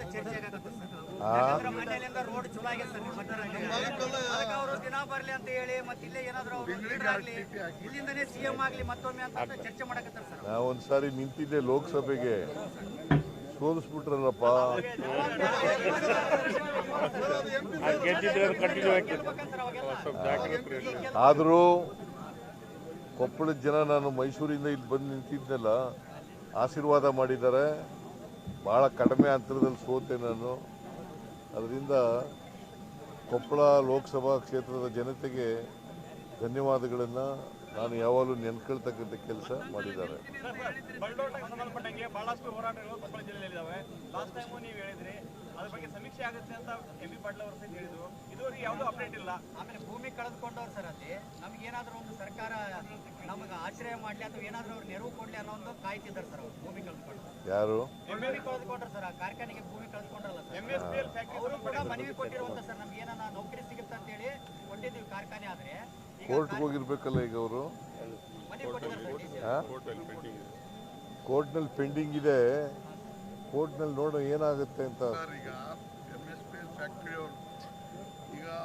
ಯಾಕಂದ್ರೆ ಮನೆಯಲ್ಲಿಂದ ರೋಡ್ ಚಲೋ ಸರ್ ನಿಮ್ಮ ಅದಕ್ಕೆ ಅವರು ದಿನ ಬರ್ಲಿ ಅಂತ ಹೇಳಿ ಮತ್ತೆ ಇಲ್ಲೇ ಏನಾದ್ರು ಅವರು ಇಲ್ಲಿಂದನೇ ಸಿಎಂ ಆಗ್ಲಿ ಮತ್ತೊಮ್ಮೆ ಅಂತ ಚರ್ಚೆ ಮಾಡಕತ್ತಾರೆ ಸರ್ ನಾ ಒಂದ್ಸಾರಿ ನಿಂತಿದ್ದೆ ಲೋಕಸಭೆಗೆ. ಸೋಲಿಸ್ಬಿಟ್ರಲ್ಲಪ್ಪ. ಆದರೂ ಕೊಪ್ಪಳದ ಜನ ನಾನು ಮೈಸೂರಿಂದ ಇಲ್ಲಿ ಬಂದು ನಿಂತಿದ್ದೆಲ್ಲ ಆಶೀರ್ವಾದ ಮಾಡಿದ್ದಾರೆ. ಭಾಳ ಕಡಿಮೆ ಅಂತರದಲ್ಲಿ ಸೋತೆ ನಾನು. ಅದರಿಂದ ಕೊಪ್ಪಳ ಲೋಕಸಭಾ ಕ್ಷೇತ್ರದ ಜನತೆಗೆ ಧನ್ಯವಾದಗಳನ್ನು ನಾನು ಯಾವಾಗಲೂ ನೆನ್ಕೊಳ್ತಕ್ಕಂಥ ಕೆಲಸ ಮಾಡಿದ್ದಾರೆ. ಬಳ್ಳೋಟಕ್ಕೆ ಸಂಬಂಧಪಟ್ಟಂಗೆ ಬಹಳಷ್ಟು ಹೋರಾಟಗಳು ಕೊಪ್ಪಳ ಜಿಲ್ಲೆಯಲ್ಲಿದ್ದಾವೆ. ಲಾಸ್ಟ್ ಟೈಮು ನೀವು ಹೇಳಿದ್ರಿ ಅದ್ರ ಬಗ್ಗೆ ಸಮೀಕ್ಷೆ ಆಗುತ್ತೆ ಅಂತ ಎಂ ಬಿ ಪಾಟೀಲ್ ಹೇಳಿದ್ರು. ಇದುವರೆಗೆ ಯಾವುದೂ ಅಪ್ಡೇಟ್ ಇಲ್ಲ. ಆಮೇಲೆ ಭೂಮಿ ಕಳೆದುಕೊಂಡವ್ರು ಸರ್ ಅಲ್ಲಿ. ನಮ್ಗೆ ಏನಾದ್ರು ಒಂದು ಸರ್ಕಾರ ನಮಗೆ ಆಶ್ರಯ ಮಾಡ್ಲಿ ಅಥವಾ ಏನಾದರೂ ಅವ್ರು ನೆರವು ಕೊಡ್ಲಿ ಅನ್ನೋ ಒಂದು ಕಾಯ್ತಿದ್ದಾರೆ ಸರ್ ಅವ್ರು ಭೂಮಿ ಯಾರು? ಭೂಮಿ ಕಳೆದುಕೊಂಡ್ರೆ ಸರ್ ಆ ಕಾರ್ಖಾನೆಗೆ ಭೂಮಿ ಕಳೆದುಕೊಂಡ್ರಲ್ಲ sir. M S P L ಅವರು ಕೂಡ ಮನವಿ ಕೊಟ್ಟಿರುವಂತ ಸರ್ ನಮ್ಗೆ ಏನಾನ ನೌಕರಿ ಸಿಗುತ್ತೆ ಅಂತ ಹೇಳಿ ಕೊಟ್ಟಿದ್ದೀವಿ ಕಾರ್ಖಾನೆ ಆದ್ರೆ. ಈಗ ಕೋರ್ಟ್ಗೆ ಹೋಗಿರ್ಬೇಕಲ್ಲ ಈಗ ಅವರು. ಕೋರ್ಟ್ನಲ್ಲಿ ಪೆಂಡಿಂಗ್ ಇದೆ. ಕೋರ್ಟ್ನಲ್ಲಿ ನೋಡೋ ಏನಾಗುತ್ತೆ ಅಂತ ಸರ್ ಈಗ ಎಂ ಎಸ್ ಪಿ ಎಲ್ ಫ್ಯಾಕ್ಟ್ರಿಯವರು ಈಗ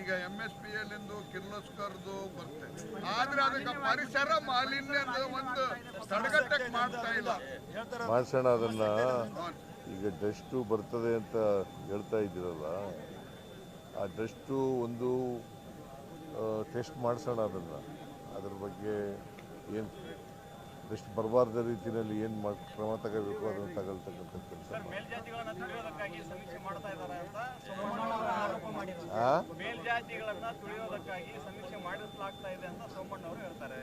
ಈಗ ಎಂ ಎಸ್ ಪಿ ಎಲ್ ಇಂದು ಕಿರ್ಲೋಸ್ಕರ್ದು ಬರುತ್ತೆ. ಆದ್ರೆ ಅದಕ್ಕೆ ಪರಿಸರ ಮಾಲಿನ್ಯದ ಒಂದು ತಡೆಗಟ್ಟಕ್ಕೆ ಮಾಡ್ತಾ ಇಲ್ಲ. ಭಾಷಣ ಅದನ್ನ ಈಗ ಡಸ್ಟು ಬರ್ತದೆ ಅಂತ ಹೇಳ್ತಾ ಇದ್ದೀರಲ್ಲ ಆ ಡಸ್ಟು ಒಂದು ಟೆಸ್ಟ್ ಮಾಡಿಸೋಣ ಅದನ್ನು. ಅದ್ರ ಬಗ್ಗೆ ಏನು ಡಸ್ಟ್ ಬರಬಾರ್ದ ರೀತಿಯಲ್ಲಿ ಏನು ಮಾಡಿ ಕ್ರಮ ತಗೋಬೇಕು ಅದನ್ನು ತಗೊಳ್ತಕ್ಕಂಥ ಕೆಲಸ ಮಾಡಿ ಮೇಲ್ಜಾತಿಗಳನ್ನ ತುಳಿಯೋದಕ್ಕಾಗಿ ಸಮೀಕ್ಷೆ ಮಾಡ್ತಾ ಇದ್ದಾರೆ ಅಂತ ಸೋಮಣ್ಣ ಅವರು ಆರೋಪ ಮಾಡಿದ್ರು ಆ ತುಳಿಯೋದಕ್ಕಾಗಿ ಸಮೀಕ್ಷೆ ಮಾಡಿಸಲಾಗ್ತಾ ಇದೆ ಅಂತ ಸೋಮಣ್ಣ ಅವರು ಹೇಳ್ತಾರೆ.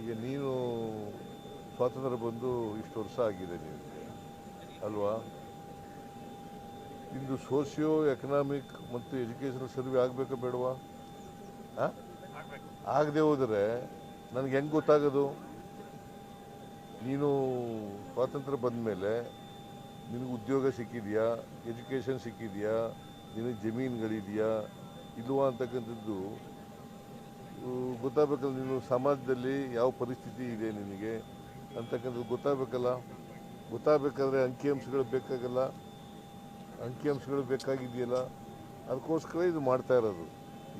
ಈಗ ನೀನು ಸ್ವಾತಂತ್ರ್ಯ ಬಂದು ಇಷ್ಟು ವರ್ಷ ಆಗಿದೆ ನಿಮಗೆ, ಅಲ್ವಾ? ಇಂದು ಸೋಷಿಯೋ ಎಕನಾಮಿಕ್ ಮತ್ತು ಎಜುಕೇಷನ್ ಸರ್ವೆ ಆಗಬೇಕಾ ಬೇಡವಾ? ಆಗದೆ ಹೋದರೆ ನನಗೆ ಹೆಂಗೆ ಗೊತ್ತಾಗೋದು? ನೀನು ಸ್ವಾತಂತ್ರ್ಯ ಬಂದ ಮೇಲೆ ನಿನಗೆ ಉದ್ಯೋಗ ಸಿಕ್ಕಿದೆಯಾ? ಎಜುಕೇಷನ್ ಸಿಕ್ಕಿದೆಯಾ? ನಿನಗೆ ಜಮೀನುಗಳಿದೆಯಾ? ಇಲ್ವಾ ಅಂತಕ್ಕಂಥದ್ದು ಗೊತ್ತಾಗಬೇಕಲ್ಲ ನೀನು ಸಮಾಜದಲ್ಲಿ ಯಾವ ಪರಿಸ್ಥಿತಿ ಇದೆ ನಿನಗೆ ಅಂತಕ್ಕಂಥದ್ದು ಗೊತ್ತಾಗಬೇಕಲ್ಲ? ಗೊತ್ತಾಗಬೇಕಾದ್ರೆ ಅಂಕಿಅಂಶಗಳು ಬೇಕಾಗಲ್ಲ? ಅಂಕಿಅಂಶಗಳು ಬೇಕಾಗಿದೆಯಲ್ಲ? ಅದಕ್ಕೋಸ್ಕರ ಇದು ಮಾಡ್ತಾ ಇರೋದು.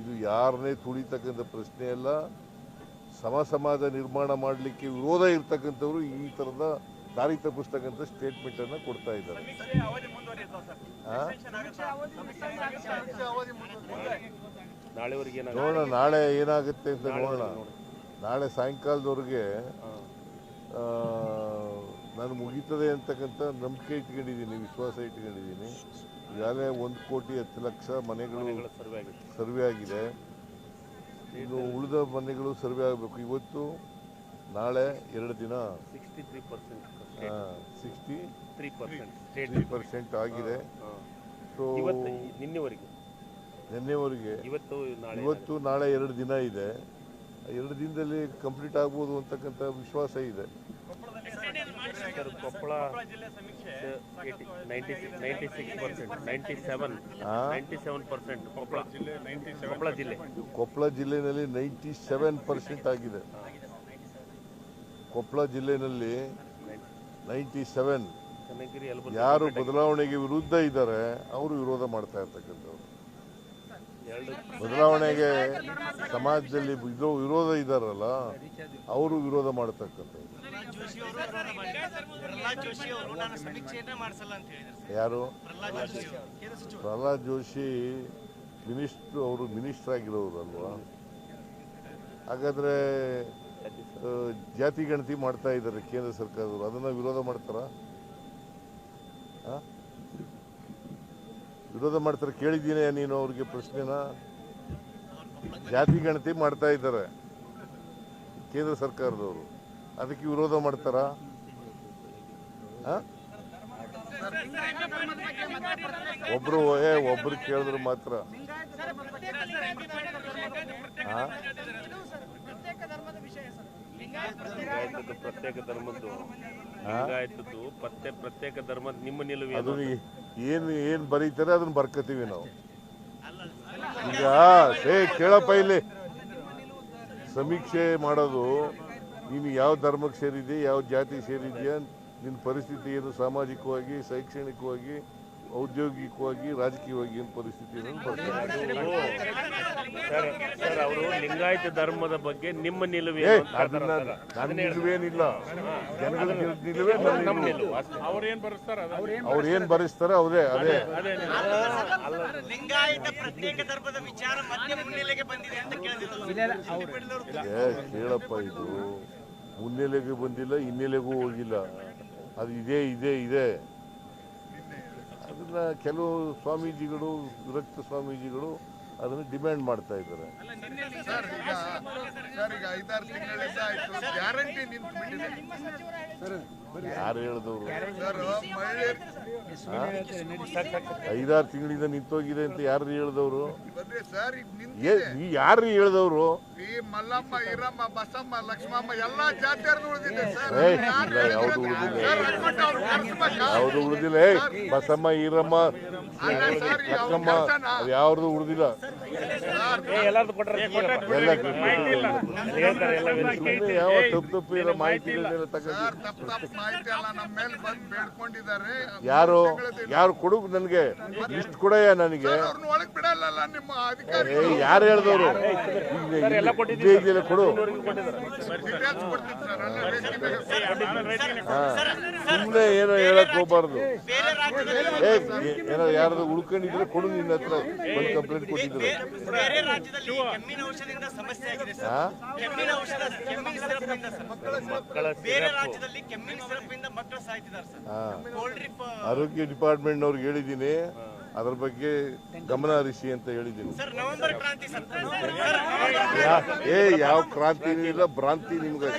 ಇದು ಯಾರನ್ನೇ ತುಳಿತಕ್ಕಂಥ ಪ್ರಶ್ನೆ ಅಲ್ಲ. ಸಮ ಸಮಾಜ ನಿರ್ಮಾಣ ಮಾಡಲಿಕ್ಕೆ ವಿರೋಧ ಇರ್ತಕ್ಕಂಥವ್ರು ಈ ಥರದ ದಾರಿ ಸ್ಟೇಟ್ಮೆಂಟ್ ಸ್ಟೇಟ್ಮೆಂಟನ್ನು ಕೊಡ್ತಾ ಇದ್ದಾರೆ. ನೋಡೋಣ ನಾಳೆ ಏನಾಗುತ್ತೆ ಅಂತ ನೋಡೋಣ. ನಾಳೆ ಸಾಯಂಕಾಲದವರೆಗೆ ನಾನು ಮುಗೀತದೆ ಅಂತಕ್ಕಂಥ ನಂಬಿಕೆ ಇಟ್ಕೊಂಡಿದ್ದೀನಿ ವಿಶ್ವಾಸ ಇಟ್ಕೊಂಡಿದ್ದೀನಿ. ಈಗಾಗಲೇ ಒಂದು ಕೋಟಿ ಹತ್ತು ಲಕ್ಷ ಮನೆಗಳು ಸರ್ವೆ ಆಗಿದೆ. ಸರ್ವೆ ಆಗಿದೆ. ಇನ್ನು ಉಳಿದ ಮನೆಗಳು ಸರ್ವೆ ಆಗಬೇಕು. ಇವತ್ತು ನಾಳೆ ಎರಡು ದಿನ. Sixty three percent sixty three percent three percent ಆಗಿದೆ. ಸೊ ಇವತ್ತು ನಿನ್ನೆವರೆಗೆ? ನಿನ್ನೆವರೆಗೆ. ಇವತ್ತು ನಾಳೆ ಇವತ್ತು ನಾಳೆ. ಎರಡು ದಿನ ಇದೆ. ಎರಡು ದಿನದಲ್ಲಿ ಕಂಪ್ಲೀಟ್ ಆಗ್ಬೋದು ಅಂತಕ್ಕಂಥ ವಿಶ್ವಾಸ ಇದೆ. ಸರ್ ಕೊಪ್ಪಳ ಕೊಪ್ಪಳ ಜಿಲ್ಲೆ ಸಮೀಕ್ಷೆ ninety six percent ninety seven? Ninety seven percent Koppal Koppal ಜಿಲ್ಲೆ. ಕೊಪ್ಪಳ ಜಿಲ್ಲೆನಲ್ಲಿ ನೈಂಟಿ ಸೆವೆನ್ ಪರ್ಸೆಂಟ್ ಆಗಿದೆ ಕೊಪ್ಪಳ ಜಿಲ್ಲೆನಲ್ಲಿ ನೈಂಟಿ ಸೆವೆನ್ ಯಾರು ಬದಲಾವಣೆಗೆ ವಿರುದ್ಧ ಇದ್ದಾರೆ ಅವರು ವಿರೋಧ ಮಾಡ್ತಾ ಇರ್ತಕ್ಕಂಥವ್ರು. ಬದಲಾವಣೆಗೆ ಸಮಾಜದಲ್ಲಿ ಇದು ವಿರೋಧ ಇದ್ದಾರಲ್ಲ ಅವರು ವಿರೋಧ ಮಾಡತಕ್ಕಂಥವ್ರು. ಜೋಶಿ ಅವರು ವಿರೋಧ ಜೋಶಿ ಅವರು ನಾನು ಸಮೀಕ್ಷೆಯನ್ನೇ ಮಾಡಿಸಲ್ಲ ಅಂತ ಹೇಳಿದ್ರು ಯಾರು? ಪ್ರಹ್ಲಾದ್ ಜೋಶಿ ಮಿನಿಸ್ಟ್ರು ಅವರು ಮಿನಿಸ್ಟರ್ ಆಗಿರೋರು ಅಲ್ವಾ? ಹಾಗಾದ್ರೆ ಜಾತಿ ಗಣತಿ ಮಾಡ್ತಾ ಇದ್ದಾರೆ ಕೇಂದ್ರ ಸರ್ಕಾರದವರು. ಅದನ್ನ ವಿರೋಧ ಮಾಡ್ತಾರ? ವಿರೋಧ ಮಾಡ್ತಾರೆ? ಕೇಳಿದ್ದೀನಿ ನೀನು ಅವ್ರಿಗೆ ಪ್ರಶ್ನೆನ? ಜಾತಿ ಗಣತಿ ಮಾಡ್ತಾ ಇದ್ದಾರೆ ಕೇಂದ್ರ ಸರ್ಕಾರದವರು. ಅದಕ್ಕೆ ವಿರೋಧ ಮಾಡ್ತಾರ? ಒಬ್ರು, ಏ, ಒಬ್ರು ಕೇಳಿದ್ರು ಮಾತ್ರ ಆ? ಪ್ರತ್ಯೇಕ ಧರ್ಮದ ವಿಷಯ ಸರ್ ಲಿಂಗಾಯತದ್ದು ಪ್ರತ್ಯೇಕ ಧರ್ಮದ್ದು. ಲಿಂಗಾಯತದ್ದು ಪತ್ತೆ ಪ್ರತ್ಯೇಕ ಧರ್ಮದ ನಿಮ್ಮ ನಿಲುವು ಏನು? ಅದನ್ನ ಏನು ಏನು ಬರೀತಾರೆ ಅದನ್ನ ಬರ್ಕೋತೀವಿ ನಾವು. ಈಗ ಏ ಕೇಳಪ್ಪ ಇಲ್ಲಿ. ಸಮೀಕ್ಷೆ ಮಾಡೋದು ನೀನು ಯಾವ ಧರ್ಮಕ್ಕೆ ಸೇರಿದೆ ಯಾವ ಜಾತಿ ಸೇರಿದ್ಯಾ ನಿನ್ನ ಪರಿಸ್ಥಿತಿ ಏನು ಸಾಮಾಜಿಕವಾಗಿ ಶೈಕ್ಷಣಿಕವಾಗಿ ಔದ್ಯೋಗಿಕವಾಗಿ ರಾಜಕೀಯವಾಗಿ ಏನು ಪರಿಸ್ಥಿತಿ ಅವರು ಲಿಂಗಾಯತ ಧರ್ಮದ ಬಗ್ಗೆ ನಿಮ್ಮ ನಿಲುವೇ. ನನ್ನ ನಿಲುವೇನಿಲ್ಲ ಜನಗಳ ನಿಲುವೇ ನನ್ನ ನಮ್ಮ ನಿಲುವು. ಅವ್ರು ಏನ್ ಭರಿಸ್ತಾರ ಅವರೇ ಅದೇ ಲಿಂಗಾಯತ ಪ್ರತ್ಯೇಕ ಧರ್ಮದ ವಿಚಾರ ಮತ್ತೆ ಮುನ್ನೆಲೆಗೆ ಬಂದಿದೆ ಅಂತ ಕೇಳಪ್ಪ ಇದು ಮುನ್ನೆಲೆಗೆ ಬಂದಿಲ್ಲ ಹಿನ್ನೆಲೆಗೂ ಹೋಗಿಲ್ಲ ಅದು ಇದೇ ಇದೆ ಇದೆ ಅದನ್ನ ಕೆಲವು ಸ್ವಾಮೀಜಿಗಳು ವಿರಕ್ತ ಸ್ವಾಮೀಜಿಗಳು ಅದನ್ನು ಡಿಮ್ಯಾಂಡ್ ಮಾಡ್ತಾ ಇದ್ದಾರೆ. ಸರ್ ಈಗ ಸರ್ ಈಗ ಐದಾರು ತಿಂಗಳಿಂದ ಆಯ್ತು. ಗ್ಯಾರಂಟಿ ನಿಂತು ಬಿಟ್ಟಿದೆ ಯಾರು ಹೇಳಿದವರು ಐದಾರು ತಿಂಗಳಿಂದ ನಿಂತೋಗಿದೆ ಅಂತ ಯಾರು ಹೇಳಿದವರು? ಯಾರು ಹೇಳಿದವರು ಯಾವ್ದು? ಉಳಿದಿಲ್ಲ. ಯಾವ್ದು ಉಳಿದಿಲ್ಲ? ಏ ಬಸಮ್ಮ ಈರಮ್ಮ ಲಕ್ಷ್ಮಮ್ಮ? ಅದು ಯಾವ್ದು ಉಳಿದಿಲ್ಲ? ಯಾವ ತಪ್ಪು ತಪ್ಪು ಇಲ್ಲ ಮಾಹಿತಿ ತಗೊಂಡು ಯಾರು ಯಾರು ಕೊಡು ನನಗೆ ಲಿಸ್ಟ್ ಕೊಡಯ್ಯ ನನಗೆ? ಒಳಗ್ ಬಿಡಲ್ಲ ನಿಮ್ಮ ಅಧಿಕಾರಿ ಯಾರು ಹೇಳಿದವರು? ಕೊಡು. ಸುಮ್ಮನೆ ಏನೋ ಹೇಳಕ್ ಹೋಗ್ಬಾರ್ದು. ಏನೋ ಯಾರಾದ್ರೂ ಉಳ್ಕೊಂಡಿದ್ರೆ ಕೊಡು ನಿನ್ನ ಹತ್ರ ಒಂದು ಕಂಪ್ಲೇಂಟ್ ಕೊಟ್ಟಿದ್ರು ಬೇರೆ ರಾಜ್ಯದಲ್ಲಿ ಕೆಮ್ಮಿನ ಔಷಧದಿಂದ ಸಮಸ್ಯೆ ಆಗಿದೆ ಸರ್. ಕೆಮ್ಮಿನ ಔಷಧ ಕೆಮ್ಮಿನ ಸಿರಪ್ ಇಂದ ಸರ್. ಮಕ್ಕಳ ಬೇರೆ ರಾಜ್ಯದಲ್ಲಿ ಕೆಮ್ಮಿನ ಸಿರಪ್ ಇಂದ ಮಕ್ಕಳು ಸಾಯ್ತಿದ್ದಾರೆ ಸರ್. ಹಾ. ಕೋಲ್ಡ್ ಡ್ರಿಪ್ ಆರೋಗ್ಯ ಡಿಪಾರ್ಟ್ಮೆಂಟ್ ಅವ್ರಿಗೆ ಹೇಳಿದ್ದೀನಿ ಅದ್ರ ಬಗ್ಗೆ ಗಮನ ಹರಿಸಿ ಅಂತ ಹೇಳಿದ್ದೀನಿ. ಏ ಯಾವ ಕ್ರಾಂತಿನೂ ಇಲ್ಲ ಭ್ರಾಂತಿ ನಿಮ್ಗೆ.